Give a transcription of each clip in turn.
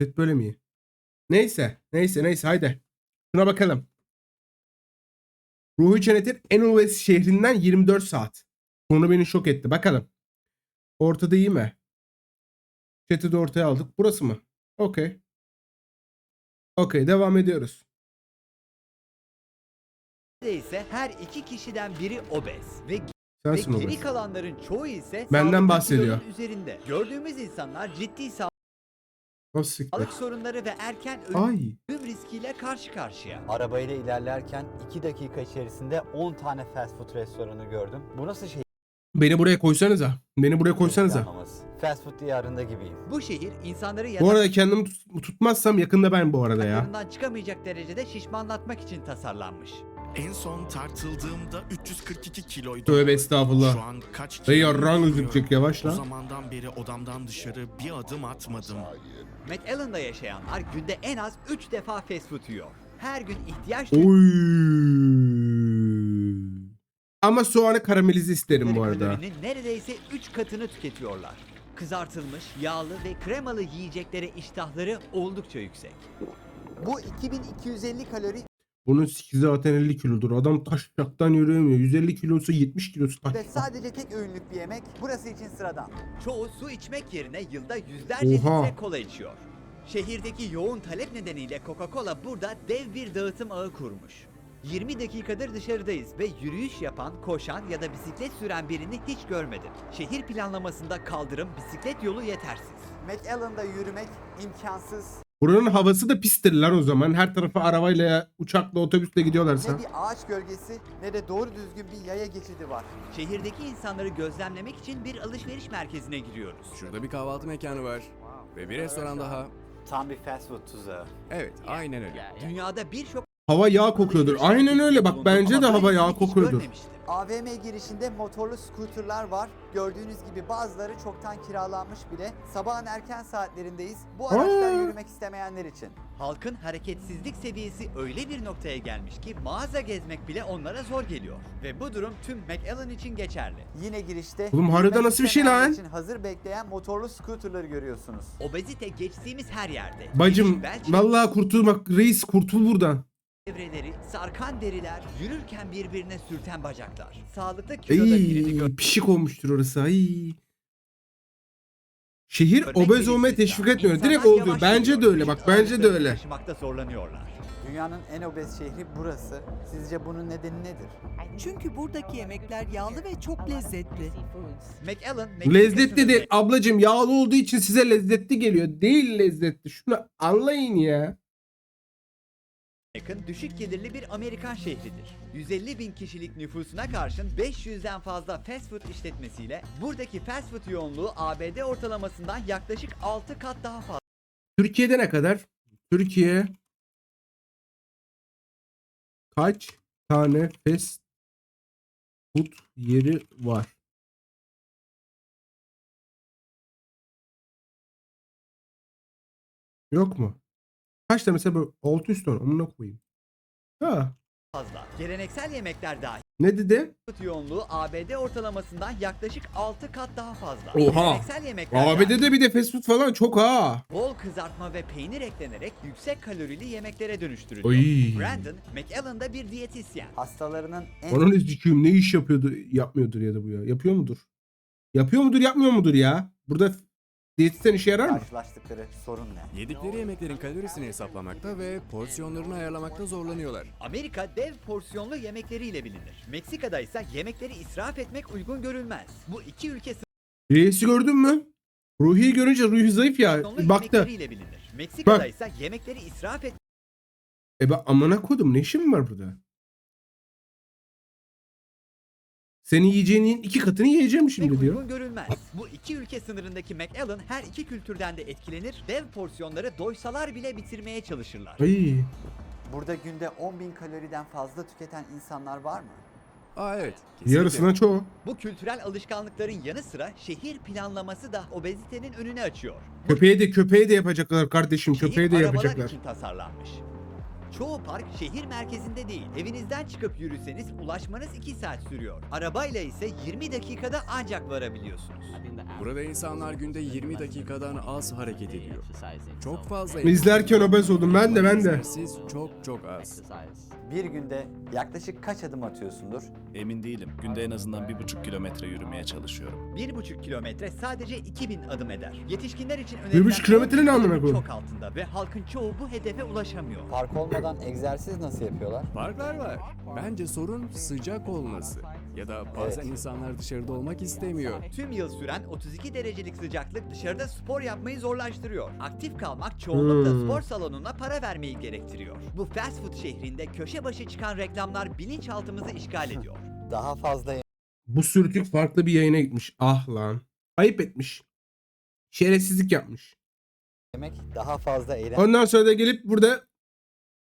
Chat böyle mi? iyi? Neyse. Neyse neyse haydi. Şuna bakalım. Ruhi Çenetir en obez şehrinden 24 saat. Konu beni şok etti. Bakalım. Ortada iyi mi? Chat'i de ortaya aldık. Burası mı? Okey. Okey devam ediyoruz. Neredeyse her iki kişiden biri obez ve, ve Sensin geri obez. kalanların çoğu ise Benden sağlıklı bahsediyor. üzerinde. Gördüğümüz insanlar ciddi Nasıl siktir? sağlık sorunları ve erken Ay. ölüm riskiyle karşı karşıya. Arabayla ilerlerken 2 dakika içerisinde 10 tane fast food restoranı gördüm. Bu nasıl şey? Beni buraya koysanıza. Beni buraya koysanıza. planlaması? Fast food diyarında gibiyim. Bu şehir insanları Bu arada kendimi tut- tutmazsam yakında ben bu arada ya. yataklarından çıkamayacak derecede şişmanlatmak için tasarlanmış. En son tartıldığımda 342 kiloydu. Tövbe estağfurullah. Şu an kaç Dayı kilo bilmiyorum. gözükecek yavaş O lan. zamandan beri odamdan dışarı bir adım atmadım. McAllen'da yaşayanlar günde en az 3 defa fast food yiyor. Her gün ihtiyaç Oy. Ama soğanı karamelize isterim bu arada. kalorinin neredeyse 3 katını tüketiyorlar. Kızartılmış, yağlı ve kremalı yiyeceklere iştahları oldukça yüksek. Bu 2250 kalori Bunun 8 zaten 50 kilodur. Adam taşacaktan yürüyemiyor. 150 kilosu 70 kilosu taş. ve sadece tek öğünlük bir yemek burası için sıradan. Çoğu su içmek yerine yılda yüzlerce Oha. litre kola içiyor. Şehirdeki yoğun talep nedeniyle Coca-Cola burada dev bir dağıtım ağı kurmuş. 20 dakikadır dışarıdayız ve yürüyüş yapan, koşan ya da bisiklet süren birini hiç görmedim. Şehir planlamasında kaldırım, bisiklet yolu yetersiz. McAllen'da yürümek imkansız. Buranın havası da pistir lan o zaman. Her tarafa arabayla, uçakla, otobüsle gidiyorlarsa. Ne bir ağaç gölgesi ne de doğru düzgün bir yaya geçidi var. Şehirdeki insanları gözlemlemek için bir alışveriş merkezine giriyoruz. Şurada bir kahvaltı mekanı var. Ve bir restoran daha. Tam bir fast food tuzağı. Evet, aynen öyle. Dünyada birçok Hava yağ kokuyordur. Aynen öyle bak bence de hava yağ kokuyordur. AVM girişinde motorlu scooterlar var. Gördüğünüz gibi bazıları çoktan kiralanmış bile. Sabahın erken saatlerindeyiz. Bu araçlar yürümek istemeyenler için. Halkın hareketsizlik seviyesi öyle bir noktaya gelmiş ki mağaza gezmek bile onlara zor geliyor. Ve bu durum tüm McAllen için geçerli. Yine girişte Oğlum harbiden yürümek nasıl bir şey istemeyenler lan? için hazır bekleyen motorlu scooterları görüyorsunuz. Obezite geçtiğimiz her yerde. Bacım Geniş bel vallahi kurtulmak reis kurtul buradan. Çevreleri, sarkan deriler, yürürken birbirine sürten bacaklar. Sağlıklı kiloda birini Ay, pişik olmuştur orası. Ay. Şehir görmek obez olmaya teşvik etmiyor. Direkt İnsanlar oluyor. yavaş Bence de yürüyor, öyle. Bak bence de ağırlıklarını öyle. Taşımakta zorlanıyorlar. Dünyanın en obez şehri burası. Sizce bunun nedeni nedir? Çünkü buradaki yemekler yağlı ve çok lezzetli. McAllen, Meksika Lezzet dedi. sınırında Ablacım yağlı olduğu için size lezzetli geliyor. Değil lezzetli. Şunu anlayın ya. Yakın düşük gelirli bir Amerikan şehridir. 150 bin kişilik nüfusuna karşın 500'den fazla fast food işletmesiyle buradaki fast food yoğunluğu ABD ortalamasından yaklaşık 6 kat daha fazla. Türkiye'de ne kadar? Türkiye kaç tane fast food yeri var? Yok mu? Kaç tane mesela böyle 600 tane amına koyayım. Ha, fazla. Geleneksel yemekler dahil ne dedi? food yoğunluğu ABD ortalamasından yaklaşık 6 kat daha fazla. Oha! Geleneksel yemekler dahil ABD'de bir de fast food falan çok ha. bol kızartma ve peynir eklenerek yüksek kalorili yemeklere dönüştürülüyor. Oy. Brandon, McAllen'da bir diyetisyen. Hastalarının en Onun izciğim ne iş yapıyordu yapmıyordur ya da bu ya. Yapıyor mudur? Yapıyor mudur yapmıyor mudur ya? Burada diyetisyen işe yarar mı? karşılaştıkları sorun ne? Yedikleri yemeklerin kalorisini hesaplamakta ve porsiyonlarını ayarlamakta zorlanıyorlar. Amerika dev porsiyonlu yemekleriyle bilinir. Meksika'da ise yemekleri israf etmek uygun görülmez. Bu iki ülke Reis'i gördün mü? Ruhi görünce Ruhi zayıf ya. porsiyonlu Baktı. yemekleriyle bilinir. Meksika'da ise yemekleri israf E ben amına kodum ne işim var burada? Senin yiyeceğinin iki katını yiyeceğim şimdi diyor. uygun görülmez. Bu iki ülke sınırındaki McAllen her iki kültürden de etkilenir. Dev porsiyonları doysalar bile bitirmeye çalışırlar. Ay. Burada günde 10.000 kaloriden fazla tüketen insanlar var mı? Aa evet, kesinlikle. Yarısına çoğu. Bu kültürel alışkanlıkların yanı sıra şehir planlaması da obezitenin önünü açıyor. Köpeğe de köpeğe de yapacaklar kardeşim. şehir Köpeğe de arabalar yapacaklar. için tasarlanmış. Çoğu park şehir merkezinde değil. Evinizden çıkıp yürüseniz ulaşmanız 2 saat sürüyor. Arabayla ise 20 dakikada ancak varabiliyorsunuz. Burada insanlar günde 20 dakikadan az hareket ediyor. Çok fazla İzlerken obez oldum. Ben de, ben de. Egzersiz çok çok az. Bir günde yaklaşık kaç adım atıyorsundur? Emin değilim. Günde en azından bir buçuk kilometre yürümeye çalışıyorum. 1,5 kilometre sadece 2000 adım eder. Yetişkinler için 1,5 önerilen kilometre ne çok koyayım? Çok altında ve halkın çoğu bu hedefe ulaşamıyor. Park olmadan egzersiz nasıl yapıyorlar? Parklar var. Bence sorun sıcak olması. Ya da bazen Evet. insanlar dışarıda olmak istemiyor. Tüm yıl süren 32 derecelik sıcaklık dışarıda spor yapmayı zorlaştırıyor. Aktif kalmak çoğunlukla Hmm. spor salonuna para vermeyi gerektiriyor. Bu fast food şehrinde köşe başı çıkan reklamlar bilinçaltımızı işgal ediyor. Daha fazla Bu sürtük farklı bir yayına gitmiş. Ah lan. Ayıp etmiş. Şerefsizlik yapmış. yemek, daha fazla eğlenmek. Ondan sonra da gelip burada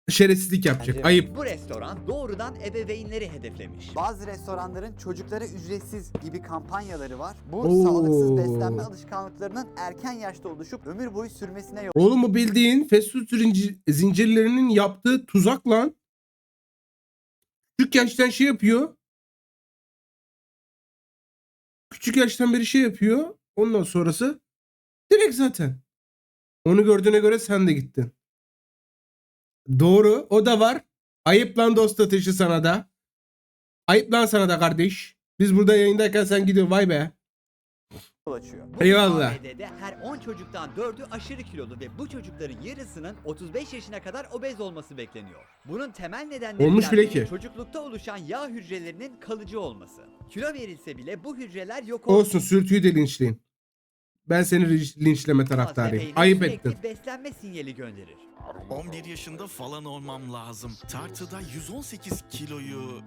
şerefsizlik yapacak. Bence- Ayıp. Bu restoran doğrudan ebeveynleri hedeflemiş. Bazı restoranların çocuklara ücretsiz gibi kampanyaları var. Bu Oo. sağlıksız beslenme alışkanlıklarının erken yaşta oluşup ömür boyu sürmesine yol Oğlum bu bildiğin fast food zincir- zincirlerinin yaptığı tuzak lan. Küçük yaştan şey yapıyor. Küçük yaştan beri şey yapıyor. Ondan sonrası direkt zaten. Onu gördüğüne göre sen de gittin. Doğru. O da var. Ayıp lan dost ateşi sana da. Ayıp lan sana da kardeş. Biz burada yayındayken sen gidiyorsun. Vay be. açıyor. Bu Eyvallah. ABD'de her 10 çocuktan 4'ü aşırı kilolu ve bu çocukların yarısının 35 yaşına kadar obez olması bekleniyor. Bunun temel nedenlerinden Olmuş bile biri ki. çocuklukta oluşan yağ hücrelerinin kalıcı olması. Kilo verilse bile bu hücreler yok. Olsun sürtüyü de linçleyin. Ben seni linç- linçleme taraftarıyım. Ayıp ettin. beslenme sinyali gönderir. 11 yaşında falan olmam lazım. Tartıda 118 kiloyu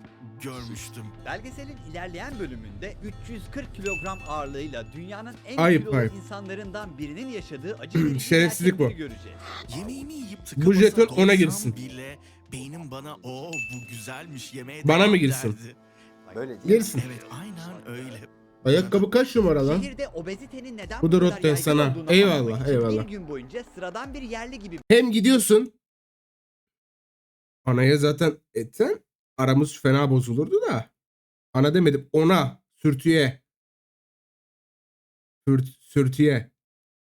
görmüştüm. Belgeselin ilerleyen bölümünde 340 kilogram ağırlığıyla dünyanın en Ayıp, kilolu ayıp. insanlarından birinin yaşadığı acı verici Şerefsizlik bu. göreceğiz. Yemeğimi yiyip Bu tıkamasa jeton ona doysam girsin. bile beynim bana o bu güzelmiş yemeğe Bana devam mı girsin? derdi." Böyle değil. Gelsin. Evet aynen öyle. Ayakkabı kaç numara lan? Şehirde obezitenin neden Bu da kadar Rotten yaygın sana. Eyvallah, eyvallah. Bir gün boyunca sıradan bir yerli gibi Hem gidiyorsun. Anaya zaten etsen aramız fena bozulurdu da. Ana demedim ona sürtüye. Sürt, sürtüye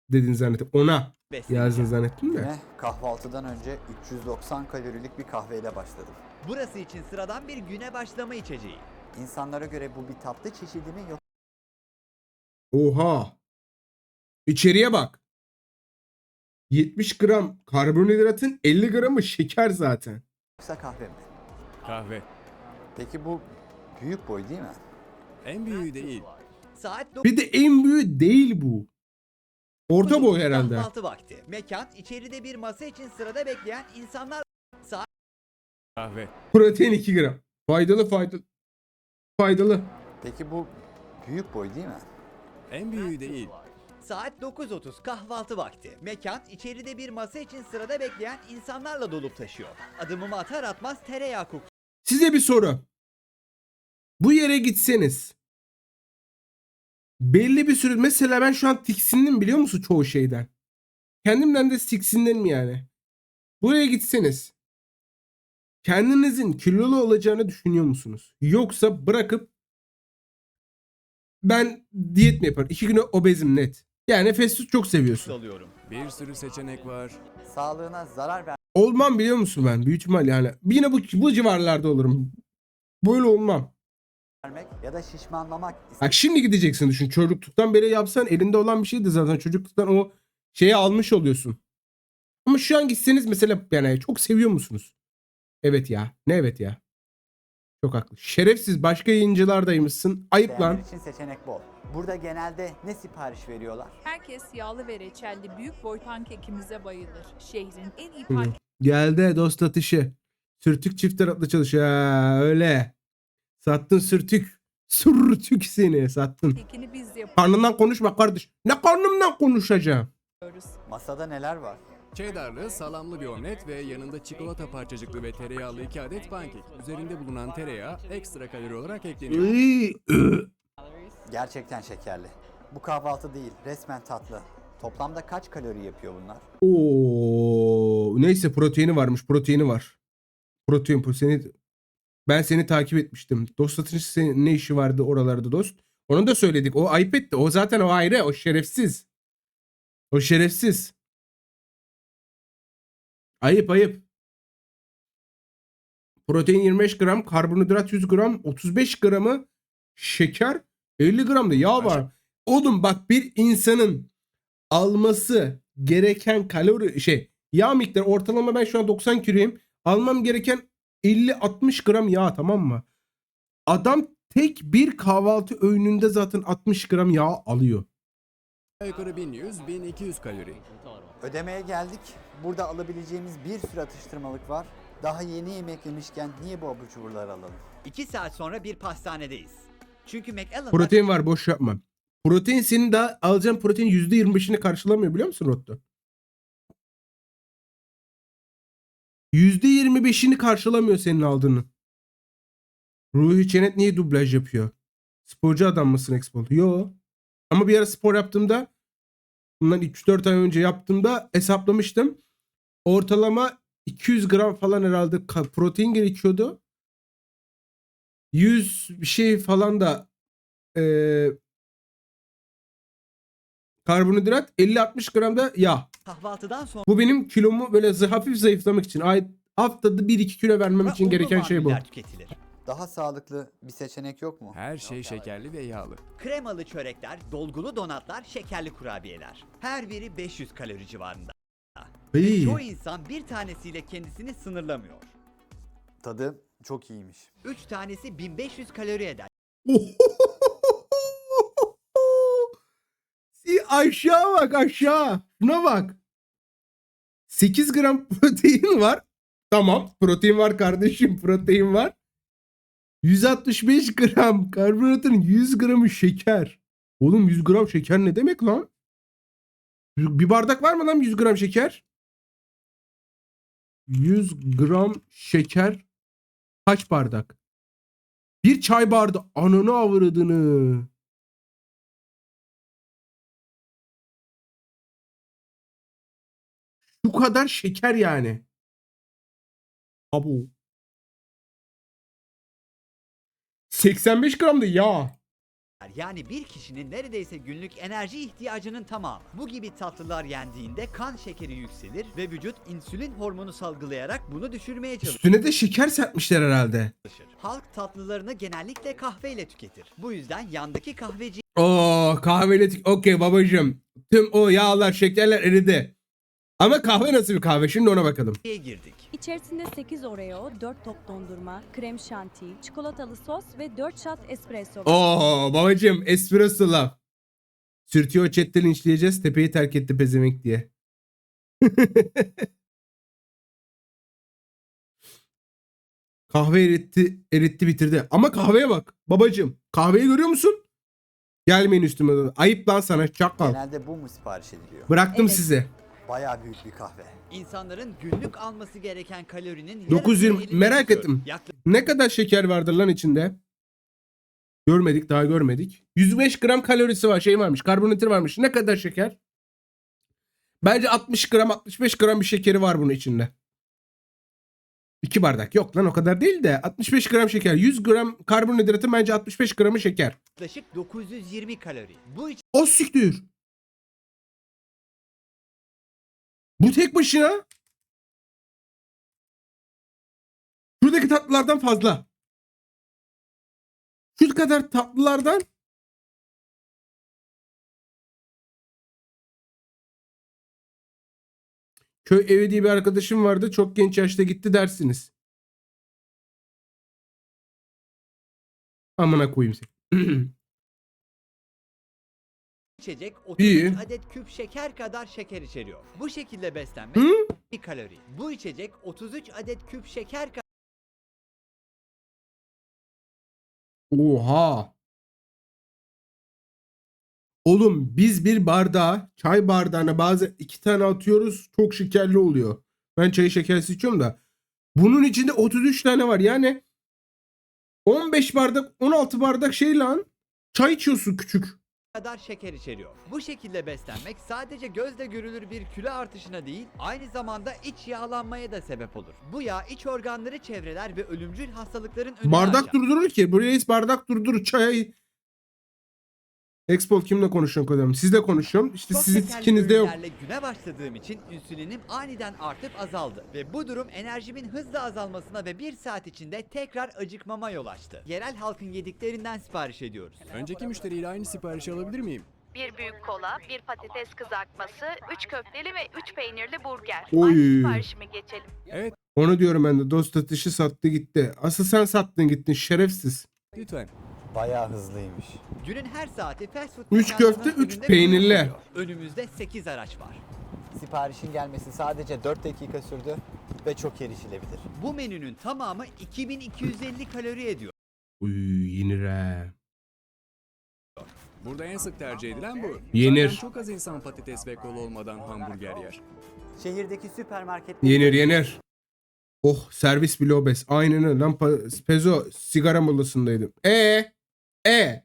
dedin zannettim. Ona yazdın zannettim de. Güne kahvaltıdan önce 390 kalorilik bir kahveyle başladım. Burası için sıradan bir güne başlama içeceği. İnsanlara göre bu bir tatlı çeşidi mi Oha. İçeriye bak. 70 gram karbonhidratın 50 gramı şeker zaten. yoksa kahve mi? Kahve. Peki bu büyük boy değil mi? En büyüğü değil. Saat Bir de en büyüğü değil bu. Orta boy herhalde. Kahvaltı vakti. Mekan içeride bir masa için sırada bekleyen insanlar saat Kahve. Protein 2 gram. Faydalı faydalı. Faydalı. Peki bu büyük boy değil mi? En büyüğü değil. saat 9.30 kahvaltı vakti. Mekan içeride bir masa için sırada bekleyen insanlarla dolup taşıyor. Adımımı atar atmaz tereyağı kokusu Size bir soru. Bu yere gitseniz belli bir süre mesela ben şu an tiksindim biliyor musun çoğu şeyden. Kendimden de tiksindim yani. Buraya gitseniz kendinizin kilolu olacağını düşünüyor musunuz? Yoksa bırakıp ben diyet mi yaparım? İki güne obezim net. Yani fast food çok seviyorsun. alıyorum. Bir sürü seçenek var. Sağlığına zarar Olmam biliyor musun ben? Büyük ihtimal yani. Yine bu, bu civarlarda olurum. Böyle olmam. vermek ya da şişmanlamak Bak şimdi gideceksin düşün. Çocukluktan beri yapsan elinde olan bir şeydi zaten. Çocukluktan o şeyi almış oluyorsun. Ama şu an gitseniz mesela yani çok seviyor musunuz? Evet ya. Ne evet ya? Çok haklı. Şerefsiz başka yayıncılardaymışsın. Ayıp lan. için seçenek bol. Burada genelde ne sipariş veriyorlar? Herkes yağlı ve reçelli büyük boy pankekimize bayılır. Şehrin en iyi Hı. Geldi dost atışı. Sürtük çift taraflı çalışıyor. Ha, öyle. Sattın sürtük. Sürtük seni sattın. biz Karnından konuşma kardeş. Ne karnımdan konuşacağım? Masada neler var? Cheddarlı, salamlı bir omlet ve yanında çikolata parçacıklı ve tereyağlı iki adet pankek. Üzerinde bulunan tereyağı ekstra kalori olarak ekleniyor. Gerçekten şekerli. Bu kahvaltı değil, resmen tatlı. Toplamda kaç kalori yapıyor bunlar? Oo, neyse proteini varmış. Proteini var. Protein seni ben seni takip etmiştim. Dost satıcısı senin ne işi vardı oralarda dost? Onu da söyledik. O ayıp etti. O zaten o ayrı. O şerefsiz. O şerefsiz. Ayıp ayıp. Protein 25 gram, karbonhidrat 100 gram, 35 gramı şeker, 50 gram da yağ var. Oğlum bak bir insanın alması gereken kalori şey yağ miktarı ortalama ben şu an 90 kiloyum. Almam gereken 50-60 gram yağ tamam mı? Adam tek bir kahvaltı öğününde zaten 60 gram yağ alıyor. Yukarı 1100-1200 kalori. Ödemeye geldik. Burada alabileceğimiz bir sürü atıştırmalık var. Daha yeni yemek yemişken niye bu abur cuburları alalım? 2 saat sonra bir pastanedeyiz. Çünkü McAllen'da Protein var boş yapma. Protein senin daha alacağın protein %25'ini karşılamıyor biliyor musun Rotto? %25'ini karşılamıyor senin aldığını. Ruhi Çenet niye dublaj yapıyor? Sporcu adam mısın Expo? Yo. Ama bir ara spor yaptığımda bundan 3-4 ay önce yaptığımda hesaplamıştım. Ortalama 200 gram falan herhalde protein gerekiyordu. 100 bir şey falan da eee karbonhidrat 50-60 gram da yağ. kahvaltıdan sonra Bu benim kilomu böyle zı- hafif zayıflamak için. Ay, haftada 1-2 kilo vermem için unlu gereken şey bu. tüketilir. Daha sağlıklı bir seçenek yok mu? Her şey şekerli ve yağlı. Kremalı çörekler, dolgulu donatlar, şekerli kurabiyeler. Her biri 500 kalori civarında. Iy. Çoğu insan bir tanesiyle kendisini sınırlamıyor. Tadı çok iyiymiş. 3 tanesi 1500 kalori eder. Si- aşağı bak aşağı. Şuna bak. 8 gram protein var. Tamam. Protein var kardeşim. Protein var. 165 gram karbonhidratın 100 gramı şeker. Oğlum 100 gram şeker ne demek lan? Bir bardak var mı lan 100 gram şeker? 100 gram şeker kaç bardak? Bir çay bardağı. Ananı avradını. Şu kadar şeker yani. Abu. 85 gram da yağ. Yani bir kişinin neredeyse günlük enerji ihtiyacının tamamı. Bu gibi tatlılar yendiğinde kan şekeri yükselir ve vücut insülin hormonu salgılayarak bunu düşürmeye çalışır. Üstüne de şeker serpmişler herhalde. Halk tatlılarını genellikle kahveyle tüketir. Bu yüzden yandaki kahveciye Oo kahveyle tik- okey babacığım. Tüm o yağlar şekerler eridi. Ama kahve nasıl bir kahve şimdi ona bakalım. girdik. İçerisinde 8 Oreo, 4 top dondurma, krem şanti, çikolatalı sos ve 4 shot espresso. Oo babacığım espresso laf. Sürtüyor chatte linçleyeceğiz tepeyi terk etti pezevenk diye. Kahve eritti, eritti bitirdi. Ama kahveye bak babacığım. Kahveyi görüyor musun? Gelmeyin üstüme. Ayıp lan sana çakal. Genelde bu mu sipariş ediliyor? Bıraktım Evet. size. Bayağı büyük bir kahve. İnsanların günlük alması gereken kalorinin 920 yarısını merak ettim. Ne kadar şeker vardır lan içinde? Görmedik daha görmedik. 105 gram kalorisi var şey varmış karbonhidrat varmış. Ne kadar şeker? Bence 60 gram 65 gram bir şekeri var bunun içinde. 2 bardak yok lan o kadar değil de 65 gram şeker 100 gram karbonhidratın bence 65 gramı şeker. Yaklaşık 920 kalori. Bu O siktir. Bu tek başına şuradaki tatlılardan fazla. Şu kadar tatlılardan Köy evi diye bir arkadaşım vardı. Çok genç yaşta gitti dersiniz. Amına koyayım seni. içecek 33 İyi. adet küp şeker kadar şeker içeriyor. Bu şekilde beslenmek Hı? bir kalori. Bu içecek 33 adet küp şeker kadar Oha. Oğlum biz bir bardağa çay bardağına bazen iki tane atıyoruz çok şekerli oluyor. Ben çayı şekersiz içiyorum da. Bunun içinde 33 tane var yani 15 bardak 16 bardak şey lan. Çay içiyorsun küçük. Kadar şeker içeriyor. Bu şekilde beslenmek sadece gözle görülür bir kilo artışına değil, aynı zamanda iç yağlanmaya da sebep olur. Bu yağ iç organları çevreler ve ölümcül hastalıkların önünü Bardak açar. durdurur ki. Buraya hiç bardak durdurur. Çay. Expo kimle konuşuyorsun kadın? Sizle konuşuyorum. İşte Çok sizin şekerli ikinizde yok. ürünlerle güne başladığım için insülinim aniden artıp azaldı. Ve bu durum enerjimin hızla azalmasına ve bir saat içinde tekrar acıkmama yol açtı. Yerel halkın yediklerinden sipariş ediyoruz. Önceki müşteriyle aynı siparişi alabilir miyim? Bir büyük kola, bir patates kızartması, üç köfteli ve üç peynirli burger. Oy. Aynı siparişime geçelim. Evet, Onu diyorum ben de. Dost atışı sattı gitti. Asıl sen sattın gittin şerefsiz. lütfen. Bayağı hızlıymış. Günün her saati fast food Üç mekanlarının köfte, üç önünde peynirli. bulunuyor. Önümüzde 8 araç var. Siparişin gelmesi sadece 4 dakika sürdü ve çok erişilebilir. Bu menünün tamamı 2250 kalori ediyor. Uy yenir he. Burada en sık tercih edilen bu. Yenir. Zaten çok az insan patates ve kola olmadan hamburger yer. Şehirdeki süpermarketler Yenir yenir. Oh servis bile obez. Aynen öyle. Lan pa- Pezo sigara molasındaydım. E e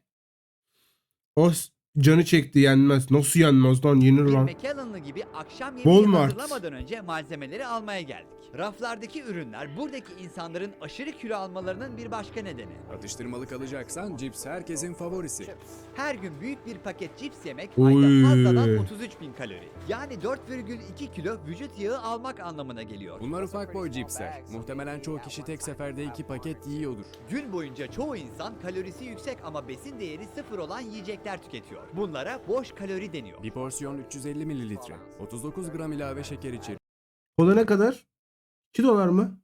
O s- canı çekti yenmez. Nasıl yenmez lan yenir Bir lan. McAllen'lı gibi akşam yemeği Walmart. hazırlamadan önce malzemeleri almaya geldik. Raflardaki ürünler buradaki insanların aşırı kilo almalarının bir başka nedeni. Atıştırmalık alacaksan cips herkesin favorisi. Her gün büyük bir paket cips yemek Oy. ayda fazladan 33 bin kalori. Yani 4,2 kilo vücut yağı almak anlamına geliyor. Bunlar ufak boy cipsler. Muhtemelen çoğu kişi tek seferde iki paket yiyordur. Gün boyunca çoğu insan kalorisi yüksek ama besin değeri sıfır olan yiyecekler tüketiyor. Bunlara boş kalori deniyor. Bir porsiyon 350 mililitre. 39 gram ilave şeker içeriyor. Kola ne kadar? 2 dolar mı?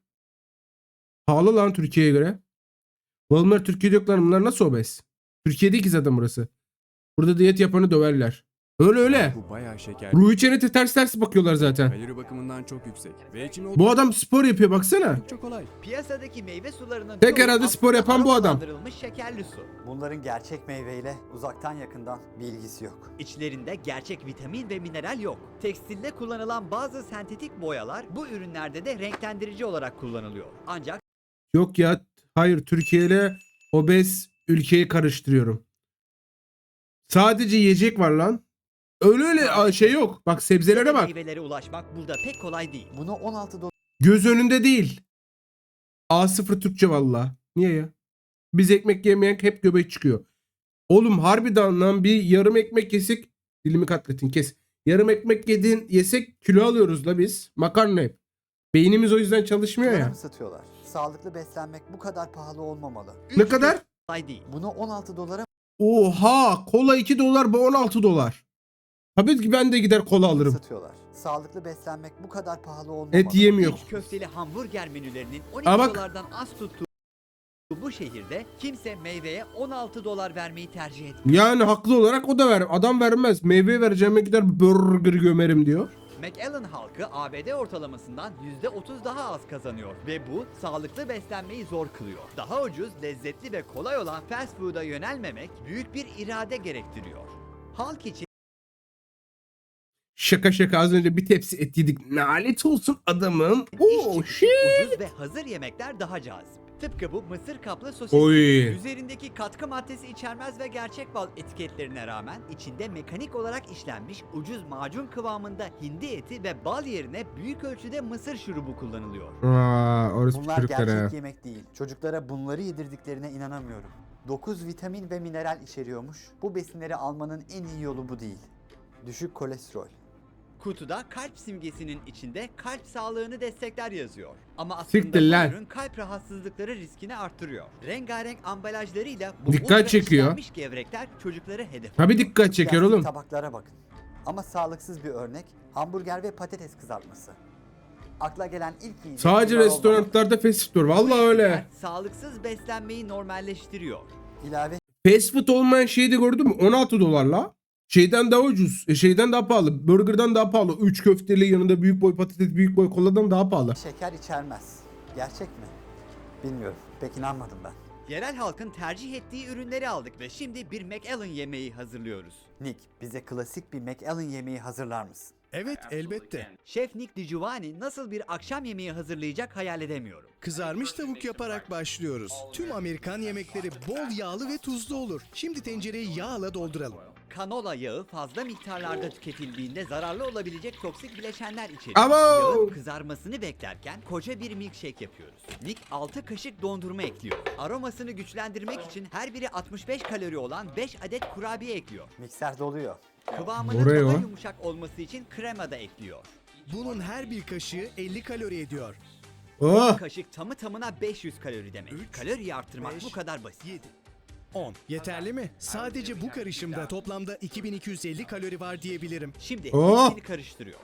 Pahalı lan Türkiye'ye göre. Walmart Türkiye'de yok lan bunlar nasıl obez? Türkiye'de ki zaten burası. Burada diyet yapanı döverler. Öyle öyle. Bu bayağı şeker. Ruhi Çenet'e ters ters bakıyorlar zaten. Kalori bakımından çok yüksek. Ve içimi Bu adam spor yapıyor baksana. çok kolay. Piyasadaki meyve sularının Tek çoğu herhalde spor aslında yapan bu adam. aromalandırılmış şekerli su. Bunların gerçek meyveyle uzaktan yakından bir ilgisi yok. İçlerinde gerçek vitamin ve mineral yok. Tekstilde kullanılan bazı sentetik boyalar bu ürünlerde de renklendirici olarak kullanılıyor. Ancak Yok ya. Hayır Türkiye ile obez ülkeyi karıştırıyorum. Sadece yiyecek var lan. Öyle öyle a- şey yok. Bak sebzelere bak. meyvelere ulaşmak burada pek kolay değil. Bunu 16 dolar Göz önünde değil. A0 Türkçe valla. Niye ya? Biz ekmek yemeyen hep göbek çıkıyor. Oğlum harbiden lan bir yarım ekmek yesek dilimi katletin kes. Yarım ekmek yedin yesek kilo alıyoruz la biz. Makarna hep. Beynimiz o yüzden çalışmıyor ya. mı satıyorlar? Sağlıklı beslenmek bu kadar pahalı olmamalı. Ne kadar? kolay değil. Bunu 16 dolara Oha kola 2 dolar bu 16 dolar. Tabii ki ben de gider kola alırım. satıyorlar. Sağlıklı beslenmek bu kadar pahalı olmamalı. Et yemiyor. İç köfteli hamburger menülerinin 12 Aa, bak. dolardan az tuttuğu bu şehirde kimse meyveye 16 dolar vermeyi tercih etmiyor. Yani haklı olarak o da ver. Adam vermez. Meyve vereceğime gider burger gömerim diyor. McAllen halkı ABD ortalamasından %30 daha az kazanıyor ve bu sağlıklı beslenmeyi zor kılıyor. Daha ucuz, lezzetli ve kolay olan fast food'a yönelmemek büyük bir irade gerektiriyor. Halk için Şaka şaka az önce bir tepsi et yedik. Nalet olsun adamın. iş Oh shit. ucuz ve hazır yemekler daha cazip. Tıpkı bu mısır kaplı sosis. Oy. Üzerindeki katkı maddesi içermez ve gerçek bal etiketlerine rağmen içinde mekanik olarak işlenmiş ucuz macun kıvamında hindi eti ve bal yerine büyük ölçüde mısır şurubu kullanılıyor. Aa, orası Bunlar çocuklara. gerçek yemek değil. Çocuklara bunları yedirdiklerine inanamıyorum. 9 vitamin ve mineral içeriyormuş. Bu besinleri almanın en iyi yolu bu değil. Düşük kolesterol. Kutuda kalp simgesinin içinde kalp sağlığını destekler yazıyor. Ama aslında Siktir bu ürün kalp rahatsızlıkları riskini arttırıyor. Rengarenk ambalajlarıyla bu Dikkat ultra çekiyor. işlenmiş gevrekler çocukları hedef Tabii alıyor. dikkat çeker Plastik oğlum. Tabaklara bakın. Ama sağlıksız bir örnek hamburger ve patates kızartması. Akla gelen ilk yiyecek Sadece restoranlarda fast food var. Vallahi öyle. Sağlıksız beslenmeyi normalleştiriyor. İlave Fast food olmayan şeyi de gördün mü? 16 dolarla. Şeyden daha ucuz. E, şeyden daha pahalı. Burger'dan daha pahalı. 3 köfteli yanında büyük boy patates, büyük boy koladan daha pahalı. şeker içermez. Gerçek mi? Bilmiyorum. Pek inanmadım ben. Yerel halkın tercih ettiği ürünleri aldık ve şimdi bir McAllen yemeği hazırlıyoruz. Nick, bize klasik bir McAllen yemeği hazırlar mısın? Evet, elbette. Şef Nick DiGiovanni nasıl bir akşam yemeği hazırlayacak hayal edemiyorum. Kızarmış tavuk yaparak başlıyoruz. Tüm Amerikan yemekleri bol yağlı ve tuzlu olur. Şimdi tencereyi yağla dolduralım. Kanola yağı fazla miktarlarda tüketildiğinde zararlı olabilecek toksik bileşenler içeriyor. Abo! Yağın kızarmasını beklerken koca bir milkshake yapıyoruz. Nick 6 kaşık dondurma ekliyor. Aromasını güçlendirmek için her biri 65 kalori olan 5 adet kurabiye ekliyor. Mikser doluyor. Kıvamının daha yumuşak olması için krema da ekliyor. Bunun her bir kaşığı 50 kalori ediyor. Oh. Kaşık tamı tamına 500 kalori demek. Üç, Kaloriyi arttırmak beş, bu kadar basit. 7, 10. Yeterli mi? Sadece bu karışımda toplamda 2250 kalori var diyebilirim. Şimdi Oh! hepsini karıştırıyor.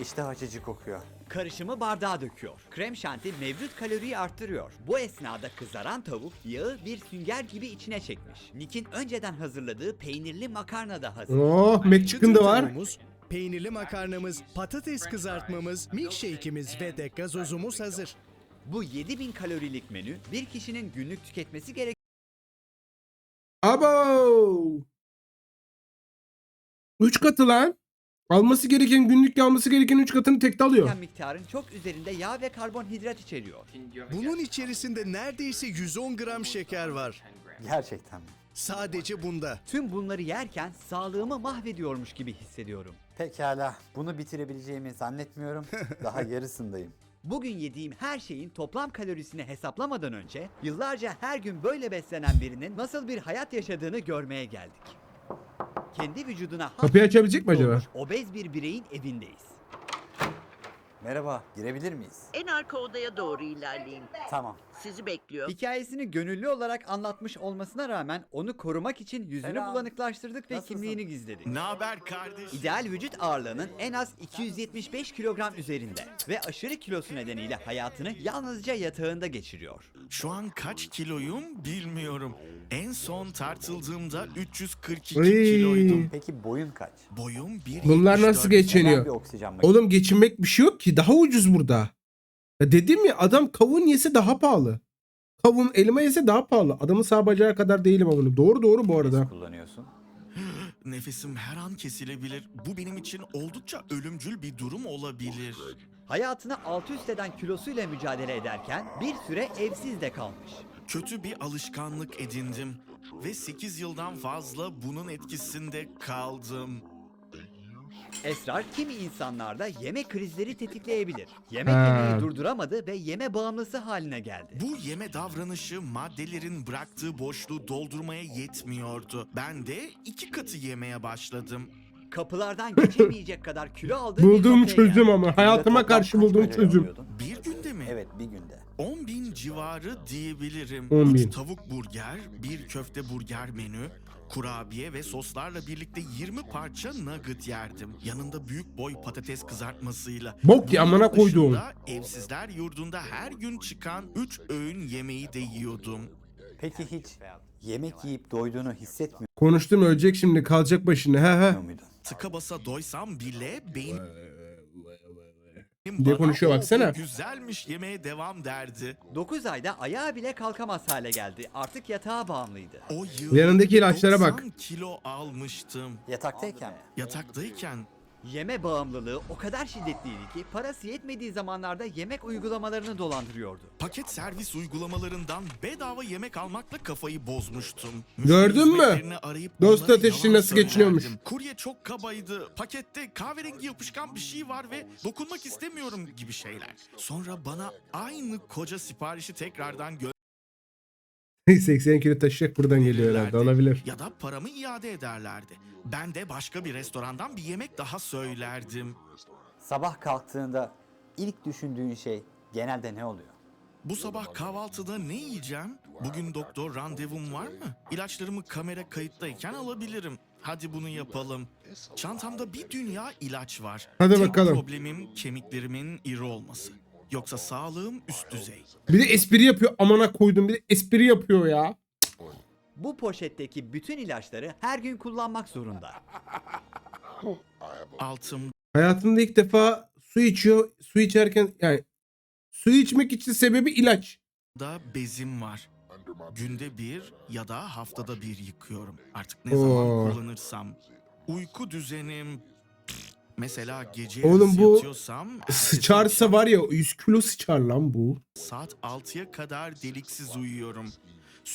İşte açıcı kokuyor. Karışımı bardağa döküyor. Krem şanti mevcut kaloriyi arttırıyor. Bu esnada kızaran tavuk yağı bir sünger gibi içine çekmiş. Nick'in önceden hazırladığı peynirli makarna da hazır. Oh, McChicken da var. peynirli makarnamız, patates kızartmamız, milkshake'imiz ve de gazozumuz hazır. Bu 7000 kalorilik menü bir kişinin günlük tüketmesi gereken Abo. 3 katı lan. Alması gereken günlük alması gereken 3 katını tekte alıyor. miktarın çok üzerinde yağ ve karbonhidrat içeriyor. Bunun içerisinde neredeyse 110 gram şeker var. Gerçekten mi? Sadece bunda. Tüm bunları yerken sağlığımı mahvediyormuş gibi hissediyorum. Pekala. Bunu bitirebileceğimi zannetmiyorum. Daha yarısındayım. Bugün yediğim her şeyin toplam kalorisini hesaplamadan önce yıllarca her gün böyle beslenen birinin nasıl bir hayat yaşadığını görmeye geldik. Kendi vücuduna has Kapıyı açabilecek mi acaba? olmuş obez bir bireyin evindeyiz. Merhaba. Girebilir miyiz? En arka odaya doğru ilerleyin. Tamam. Sizi bekliyor. Hikayesini gönüllü olarak anlatmış olmasına rağmen onu korumak için yüzünü Selam. bulanıklaştırdık ve Nasılsın? kimliğini gizledik. Ne haber kardeş? İdeal vücut ağırlığının en az 275 kilogram üzerinde ve aşırı kilosu nedeniyle hayatını yalnızca yatağında geçiriyor. Şu an kaç kiloyum bilmiyorum. En son tartıldığımda 342 Iy. kiloydum. Peki boyun kaç? Boyum 1.74. Bunlar nasıl Neden geçiniyor? bir oksijen makinesi? Oğlum geçinmek bir şey yok ki. Daha ucuz burada. Ya dedim ya adam kavun yese daha pahalı. Kavun elma yese daha pahalı. Adamın sağ bacağı kadar değilim ama. Doğru doğru bu arada. kullanıyorsun? Nefesim her an kesilebilir. Bu benim için oldukça ölümcül bir durum olabilir. Hayatını alt üst eden kilosuyla mücadele ederken bir süre evsiz de kalmış. Kötü bir alışkanlık edindim ve 8 yıldan fazla bunun etkisinde kaldım. Esrar kimi insanlarda yeme krizleri tetikleyebilir. Yemek Ha. yemeyi durduramadı ve yeme bağımlısı haline geldi. Bu yeme davranışı maddelerin bıraktığı boşluğu doldurmaya yetmiyordu. Ben de iki katı yemeye başladım. Kapılardan geçemeyecek kadar kilo aldığı bir Bulduğum çözüm ama. Hayatıma karşı bulduğum çözüm. Bir günde mi? Evet bir günde. 10 bin civarı diyebilirim. 10 bin. Üç tavuk burger, bir köfte burger menü, kurabiye ve soslarla birlikte 20 parça nugget yerdim. Yanında büyük boy patates kızartmasıyla. Bok ya, amına koyduğum. Evsizler yurdunda her gün çıkan 3 öğün yemeği de yiyordum. Peki hiç yemek yiyip doyduğunu hissetmiyor Konuştum ölecek şimdi kalacak başına. He he. muydun? Tıka basa doysam bile beynim diye bana konuşuyor "O, bu baksana." Güzelmiş yemeğe devam derdi. 9 ayda ayağa bile kalkamaz hale geldi. Artık yatağa bağımlıydı. O yıl Yanındaki ilaçlara bak. 90 kilo almıştım. Yataktayken? Yataktayken Yeme bağımlılığı o kadar şiddetliydi ki parası yetmediği zamanlarda yemek uygulamalarını dolandırıyordu. Paket servis uygulamalarından bedava yemek almakla kafayı bozmuştum. Gördün mü? hizmetlerini Arayıp Dost onlara ateşi yalan nasıl geçiniyormuş? söylerdim. Kurye çok kabaydı. Pakette kahverengi yapışkan bir şey var ve dokunmak istemiyorum gibi şeyler. Sonra bana aynı koca siparişi tekrardan 80 kilo taşıyacak buradan geliyor herhalde. Olabilir. ya da paramı iade ederlerdi. Ben de başka bir restorandan bir yemek daha söylerdim. Sabah kalktığında ilk düşündüğün şey genelde ne oluyor? Bu sabah kahvaltıda ne yiyeceğim? Bugün doktor randevum var mı? İlaçlarımı kamera kayıttayken alabilirim. Hadi bunu yapalım. Çantamda bir dünya ilaç var. Hadi Tek bakalım. problemim kemiklerimin iri olması. Yoksa sağlığım üst düzey. Bir de espri yapıyor. Amana koydum. Bir de espri yapıyor ya. Bu poşetteki bütün ilaçları her gün kullanmak zorunda. Altımda Hayatında ilk defa su içiyor. Su içerken yani su içmek için sebebi ilaç. bezim var. Günde bir ya da haftada bir yıkıyorum. Artık ne Oo. zaman kullanırsam. Uyku düzenim... Mesela gece Oğlum bu yatıyorsam... Sıçarsa var ya 100 kilo sıçar lan bu. Saat 6'ya kadar deliksiz uyuyorum.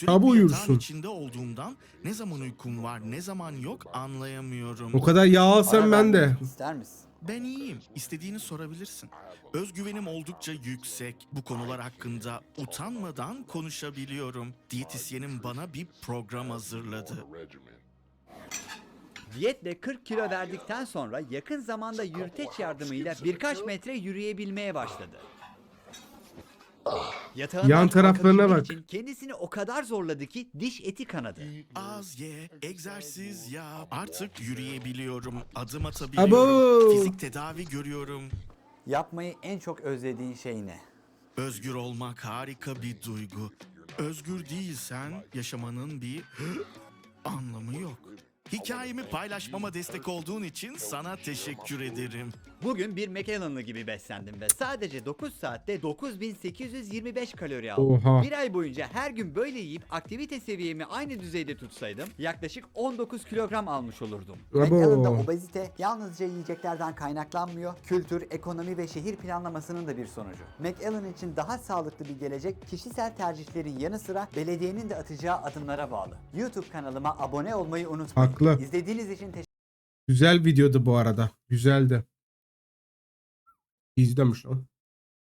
Yatağın uyursun. içinde olduğumdan ne zaman uykum var ne zaman yok anlayamıyorum. O kadar yağ alsam ben de. İster misin? Ben iyiyim. İstediğini sorabilirsin. Özgüvenim oldukça yüksek. Bu konular hakkında utanmadan konuşabiliyorum. Diyetisyenim bana bir program hazırladı. Diyetle 40 kilo verdikten sonra yakın zamanda yürüteç yardımıyla birkaç metre yürüyebilmeye başladı. Yatağından Yan taraflarına kalkabilmek bak. için kendisini o kadar zorladı ki diş eti kanadı. Az ye, egzersiz yap. Artık yürüyebiliyorum, adım atabiliyorum. Abo! Fizik tedavi görüyorum. Yapmayı en çok özlediğin şey ne? Özgür olmak harika bir duygu. Özgür değilsen yaşamanın bir anlamı yok. Hikayemi paylaşmama destek olduğun için sana teşekkür ederim. Bugün bir McAllen'lı gibi beslendim ve sadece 9 saatte 9825 kalori aldım. Oha. Bir ay boyunca her gün böyle yiyip aktivite seviyemi aynı düzeyde tutsaydım yaklaşık 19 kilogram almış olurdum. McAllen'da obezite yalnızca yiyeceklerden kaynaklanmıyor, kültür, ekonomi ve şehir planlamasının da bir sonucu. McAllen için daha sağlıklı bir gelecek kişisel tercihlerin yanı sıra belediyenin de atacağı adımlara bağlı. YouTube kanalıma abone olmayı unutmayın. Haklı. İzlediğiniz için teşekkür Güzel videodu bu arada. Güzeldi. İzlemiş lan.